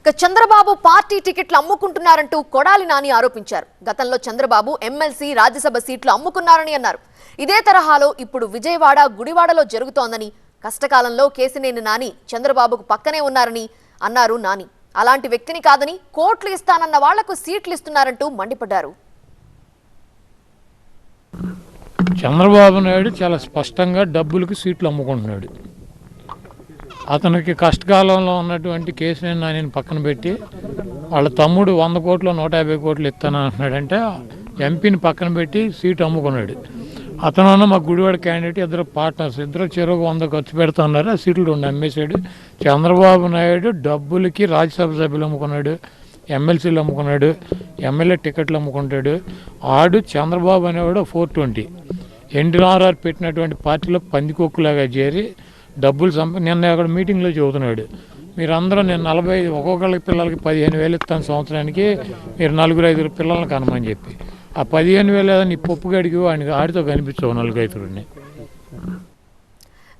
ఇక చంద్రబాబు పార్టీ టికెట్లు అమ్ముకుంటున్నారంటూ కొడాలి నాని ఆరోపించారు. గతంలో చంద్రబాబు ఎమ్మెల్సీ రాజ్యసభ సీట్లు అమ్ముకున్నారని అన్నారు. ఇదే తరహాలో ఇప్పుడు విజయవాడ గుడివాడలో జరుగుతోందని కష్టకాలంలో కేసినేని నాని చంద్రబాబుకు పక్కనే ఉన్నారని అన్నారు నాని. అలాంటి వ్యక్తిని కాదని కోట్లు ఇస్తానన్న వాళ్ళకు సీట్లు ఇస్తున్నారంటూ మండిపడ్డారు. చంద్రబాబు నాయుడు చాలా స్పష్టంగా డబ్బులకు సీట్లు అమ్ముకుంటున్నాడు. అతనికి కష్టకాలంలో ఉన్నటువంటి కేసీఆర్ నాని పక్కన పెట్టి వాళ్ళ తమ్ముడు వంద కోట్లు నూట యాభై కోట్లు ఇస్తాను అంటున్నాడంటే ఎంపీని పక్కన పెట్టి సీటు అమ్ముకున్నాడు. అతను మా గుడివాడ క్యాండిడేట్ ఇద్దరు పార్ట్నర్స్ ఇద్దరు చెరువు వంద ఖర్చు పెడుతున్నారు ఆ సీట్లు రెండు అమ్మేశాడు. చంద్రబాబు నాయుడు డబ్బులకి రాజ్యసభ సభ్యులు అమ్ముకున్నాడు ఎమ్మెల్సీలు అమ్ముకున్నాడు ఎమ్మెల్యే టికెట్లు అమ్ముకుంటాడు. ఆడు చంద్రబాబు అనేవాడు ఫోర్ ట్వంటీ ఎన్టీఆర్ఆర్ పెట్టినటువంటి పార్టీలో పందికొక్కులాగా చేరి డబ్బులు సంప నిన్న అక్కడ మీటింగ్లో చెబుతున్నాడు మీరందరూ నేను నలభై ఒక్కొక్కళ్ళకి పిల్లలకి పదిహేను వేలు ఇస్తాను సంవత్సరానికి మీరు నలుగురు ఐదుగురు పిల్లల్ని కనమని చెప్పి. ఆ పదిహేను వేలు ఏదో నీ పప్పు గడికి వాడికి ఆడితో కనిపించవు నలుగురు ఐదుగురిని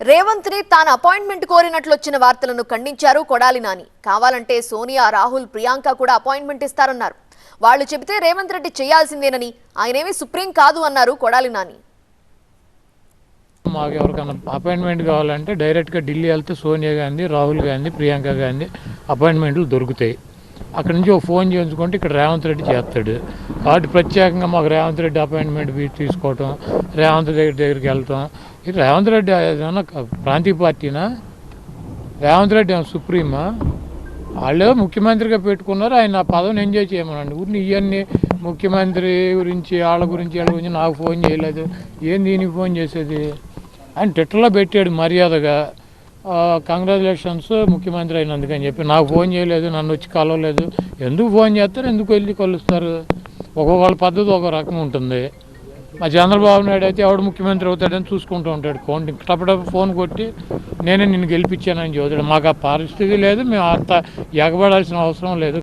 రేవంత్ని తాను అపాయింట్మెంట్ కోరినట్లు వచ్చిన వార్తలను ఖండించారు కొడాలి నాని. కావాలంటే సోనియా రాహుల్ ప్రియాంక కూడా అపాయింట్మెంట్ ఇస్తారన్నారు. వాళ్ళు చెబితే రేవంత్ రెడ్డి చేయాల్సిందేనని ఆయనేమీ సుప్రీం కాదు అన్నారు కొడాలి నాని. మాకు ఎవరికైనా అపాయింట్మెంట్ కావాలంటే డైరెక్ట్గా ఢిల్లీ వెళ్తే సోనియా గాంధీ రాహుల్ గాంధీ ప్రియాంక గాంధీ అపాయింట్మెంట్లు దొరుకుతాయి. అక్కడి నుంచి ఒక ఫోన్ చేయించుకుంటే ఇక్కడ రేవంత్ రెడ్డి చేస్తాడు. కాబట్టి ప్రత్యేకంగా మాకు రేవంత్ రెడ్డి అపాయింట్మెంట్ తీసుకోవటం రేవంత్ రెడ్డి దగ్గరికి వెళ్తాం. ఇది రేవంత్ రెడ్డి ఏదైనా ప్రాంతీయ పార్టీనా? రేవంత్ రెడ్డి సుప్రీమా? వాళ్ళు ముఖ్యమంత్రిగా పెట్టుకున్నారు. ఆయన ఆ పదవిని ఎంజాయ్ చేయమనండి. ఊరిని ఇవన్నీ ముఖ్యమంత్రి గురించి వాళ్ళ గురించి వాళ్ళ గురించి నాకు ఫోన్ చేయలేదు. ఏం దీనికి ఫోన్ చేసేది? ఆయన ట్విట్టర్లో పెట్టాడు మర్యాదగా కంగ్రాచులేషన్స్ ముఖ్యమంత్రి అయినందుకని చెప్పి. నాకు ఫోన్ చేయలేదు నన్ను వచ్చి కలవలేదు. ఎందుకు ఫోన్ చేస్తారు ఎందుకు వెళ్ళి కలుస్తారు? ఒక్కొక్కళ్ళ పద్ధతి ఒక రకం ఉంటుంది. మా చంద్రబాబు నాయుడు అయితే ఎవడు ముఖ్యమంత్రి అవుతాడని చూసుకుంటూ ఉంటాడు. ఫోన్ టపటప్ ఫోన్ కొట్టి నేనే నిన్ను గెలిపించానని చెబుతాడు. మాకు ఆ పరిస్థితి లేదు మేము అంత ఎగబడాల్సిన అవసరం లేదు.